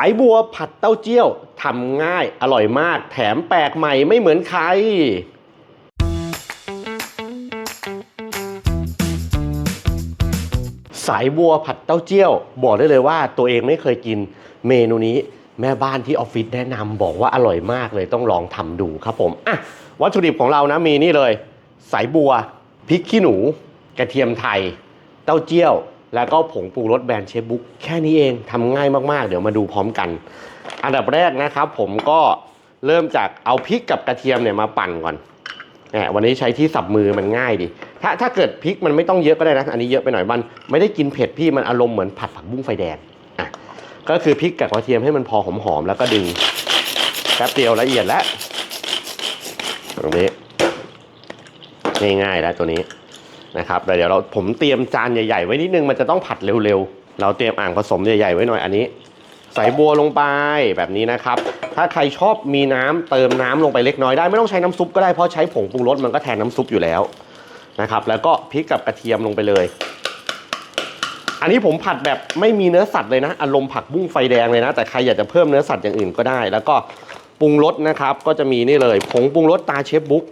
ายบัวผัดเต้าเจี้ยวทำง่ายอร่อยมาก แถมแปลกใหม่ไม่เหมือนใครสายบัวผัดเต้าเจี้ยว บอกได้เลยว่าตัวเองไม่เคยกินเมนูนี้แม่บ้านที่ออฟฟิศแนะนำบอกว่าอร่อยมากเลยต้องลองทำดูครับผมอะวัตถุดิบของเรานะมีนี่เลย สายบัวพริกขี้หนู กระเทียมไทย เต้าเจี้ยว แล้วก็ผงปรุงรสแบรนด์เชฟบุ๊กแค่นี้เองทำง่ายมากๆ เดี๋ยวมาดูพร้อมกัน อันดับแรกนะครับ ผมก็เริ่มจากเอาพริกกับกระเทียมเนี่ยมาปั่นก่อนแหมวันนี้ใช้ที่สับมือมันง่ายดี ถ้าถ้าเกิดพริกมันไม่ต้องเยอะก็ได้นะ อันนี้เยอะไปหน่อยมันไม่ได้กินเผ็ดพี่มันอารมณ์เหมือนผัดผักบุ้งไฟแดงอะก็คือพริกกับกระเทียมให้มันพอหอมๆแล้วก็ดึงแป๊บเดียวละเอียดแล้วตรงนี้ง่ายๆแล้วตัวนี้ นะครับแล้วเดี๋ยวเราผมเตรียมจานใหญ่ๆไว้นิดนึงมันจะต้องผัดเร็วๆ เราเตรียมอ่างผสมใหญ่ๆไว้หน่อยอันนี้ ใส่บัวลงไปแบบนี้นะครับ ถ้าใครชอบมีน้ำเติมน้ำลงไปเล็กน้อยได้ไม่ต้องใช้น้ำซุปก็ได้เพราะใช้ผงปรุงรสมันก็แทนน้ำซุปอยู่แล้วนะครับ แล้วก็พริกกับกระเทียมลงไปเลย อันนี้ผมผัดแบบไม่มีเนื้อสัตว์เลยนะ อารมณ์ผักบุ้งไฟแดงเลยนะ แต่ใครอยากจะเพิ่มเนื้อสัตว์อย่างอื่นก็ได้ แล้วก็ปรุงรสนะครับ ก็จะมีนี่เลยผงปรุงรสตาเชฟบุ๊ก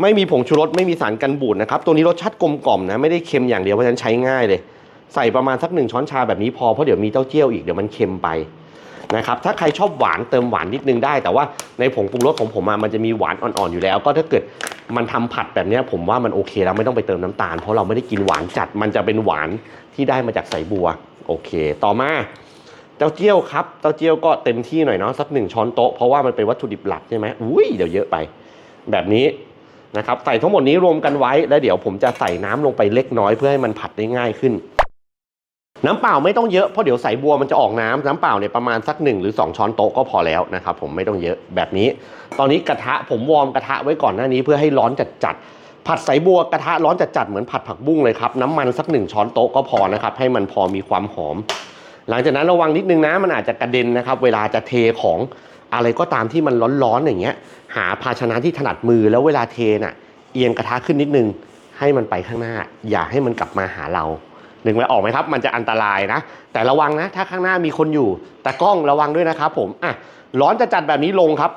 ไม่มีผงชูรสไม่มีสารกันบูดนะครับตัวนี้รสชาติกลมกล่อมนะไม่ได้เค็มอย่างเดียวเพราะฉะนั้นใช้ง่ายเลย ใส่ประมาณสักหนึ่งช้อนชาแบบนี้พอเพราะเดี๋ยวมีเต้าเจี้ยวอีกเดี๋ยวมันเค็มไปนะครับถ้าใครชอบหวานเติมหวานนิดนึงได้ แต่ว่าในผงปรุงรสของผมมันจะมีหวานอ่อนๆอยู่แล้ว ก็ถ้าเกิดมันทำผัดแบบนี้ผมว่ามันโอเคแล้วไม่ต้องไปเติมน้ำตาล เพราะเราไม่ได้กินหวานจัดมันจะเป็นหวานที่ได้มาจากสายบัวโอเค ต่อมาเต้าเจี้ยวครับเต้าเจี้ยวก็เต็มที่หน่อยเนาะสักหนึ่งช้อนโต๊ะเพราะว่ามันเป็นวัตถุดิบหลักใช่ไหมอุ้ยเดี๋ยวเยอะไป แบบนี้ นะครับใส่ทั้งหมดนี้รวมกันไว้แล้วเดี๋ยวผมจะใส่น้ำลงไปเล็กน้อยเพื่อให้มันผัดได้ง่ายขึ้น น้ำเปล่าไม่ต้องเยอะเพราะเดี๋ยวใส่บัวมันจะออกน้ำน้ำเปล่าเนี่ยประมาณสักหนึ่งหรือ 2 ช้อนโต๊ะก็พอแล้วนะครับผมไม่ต้องเยอะแบบนี้ ตอนนี้กระทะผมวอร์มกระทะไว้ก่อนหน้านี้เพื่อให้ร้อนจัดจัดผัดใส่บัวกระทะร้อนจัดจัดๆเหมือนผัดผักบุ้งเลยครับน้ำมันสักหนึ่งช้อนโต๊ะก็พอนะครับให้มันพอมีความหอม หลังจากนั้นระวังนิดนึงนะมันอาจจะกระเด็นนะครับ เวลาจะเทของ อะไรก็ตามที่มันร้อนๆอย่างเงี้ย หาภาชนะที่ถนัดมือแล้วเวลาเทน่ะ เอียงกระทะขึ้นนิดนึง ให้มันไปข้างหน้า อย่าให้มันกลับมาหาเราหนึกไหมออกไหมครับ มันจะอันตรายนะ แต่ระวังนะ ถ้าข้างหน้ามีคนอยู่ แต่กล้องระวังด้วยนะครับผมอะร้อนจะจัดแบบนี้ลงครับ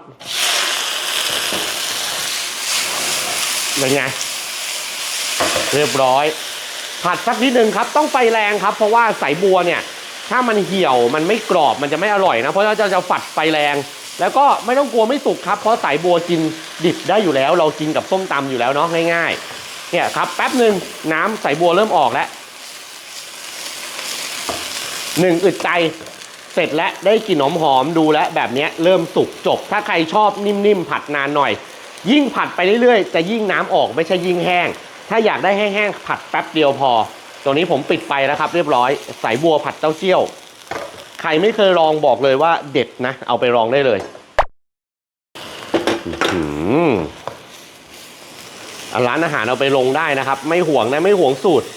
เป็นไงเรียบร้อยผัดสักนิดนึงครับ ต้องไฟแรงครับ เพราะว่าสายบัวเนี่ย ถ้ามันเหี่ยวมันไม่กรอบมันจะไม่อร่อยนะ เพราะเราจะจะฝัดไฟแรง แล้วก็ไม่ต้องกลัวไม่สุกครับ เพราะสายบัวกินดิบได้อยู่แล้ว เรากินกับส้มตำอยู่แล้วเนาะง่ายๆ เนี่ยครับแป๊บหนึ่งน้ำสายบัวเริ่มออกแล้วหนึ่งอึดใจเสร็จแล้วได้กลิ่นหอมหอมดูแล้วแบบนี้เริ่มสุกจบ ถ้าใครชอบนิ่มๆผัดนานหน่อย ยิ่งผัดไปเรื่อยๆ จะยิ่งน้ำออกไม่ใช่ยิ่งแห้ง ถ้าอยากได้แห้งๆผัดแป๊บเดียวพอ ตัวนี้ผมปิดไฟแล้วครับ เรียบร้อย สายบัวผัดเต้าเจี้ยว ใครไม่เคยลองบอกเลยว่าเด็ดนะ เอาไปลองได้เลยอื้อหืออะร้านอาหารเอาไปลงได้นะครับ ไม่ห่วงนะไม่ห่วงสูตร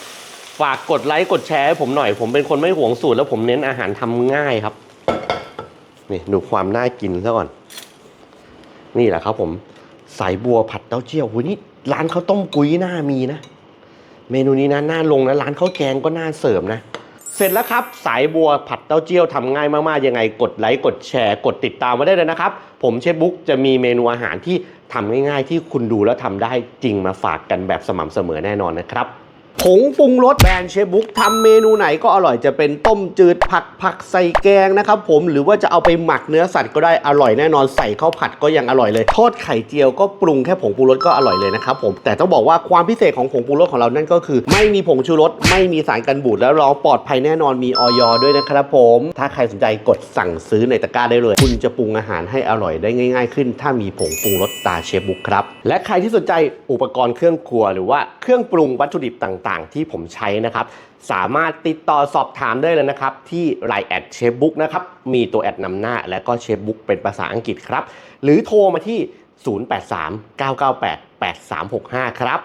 ฝากกดไลค์กดแชร์ให้ผมหน่อย ผมเป็นคนไม่ห่วงสูตร แล้วผมเน้นอาหารทำง่ายครับ นี่ดูความน่ากินซะก่อน นี่แหละครับ ผม สายบัวผัดเต้าเจี้ยวโหนี่ร้านข้าวต้มกุ้ยน่ามีนะ เมนูนี้นะน่าลงนะร้านข้าวแกงก็น่าเสริมนะ เสร็จแล้วครับ สายบัวผัดเต้าเจี้ยวทำง่ายมากๆ ยังไงกดไลค์กดแชร์ กดติดตามมาได้เลยนะครับ ผมเชฟบุ๊กจะมีเมนูอาหารที่ทำง่ายๆ ที่คุณดูแล้วทำได้จริงมาฝากกันแบบสม่ำเสมอแน่นอนนะครับ ผงปรุงรสแบรนด์เชฟบุ๊กทำเมนูไหนก็อร่อยจะเป็นต้มจืดผักผักใส่แกงนะครับผมหรือว่าจะเอาไปหมักเนื้อสัตว์ก็ได้อร่อยแน่นอนใส่ข้าวผัดก็ยังอร่อยเลยทอดไข่เจียวก็ปรุงแค่ผงปรุงรสก็อร่อยเลยนะครับผมแต่ต้องบอกว่าความพิเศษของผงปรุงรสของเรานั่นก็คือ ไม่มีผงชูรสไม่มีสารกันบูดแล้วเราปลอดภัยแน่นอนมีออยด้วยนะครับผมถ้าใครสนใจกดสั่งซื้อในตะกร้าได้เลย คุณจะปรุงอาหารให้อร่อยได้ง่าย ๆ ขึ้น ถ้ามีผงปรุงรสตาเชฟบุ๊กครับและใครที่สนใจอุปกรณ์เครื่องครัวหรือว่าเครื่องปรุงวัตถุดิบต่างๆ ที่ผมใช้นะครับ สามารถติดต่อสอบถามได้เลยนะครับ ที่ไลน์แอดเชฟบุ๊กนะครับ มีตัวแอดนำหน้าและก็เชฟบุ๊กเป็นภาษาอังกฤษครับ หรือโทรมาที่ 083 998 8365 ครับ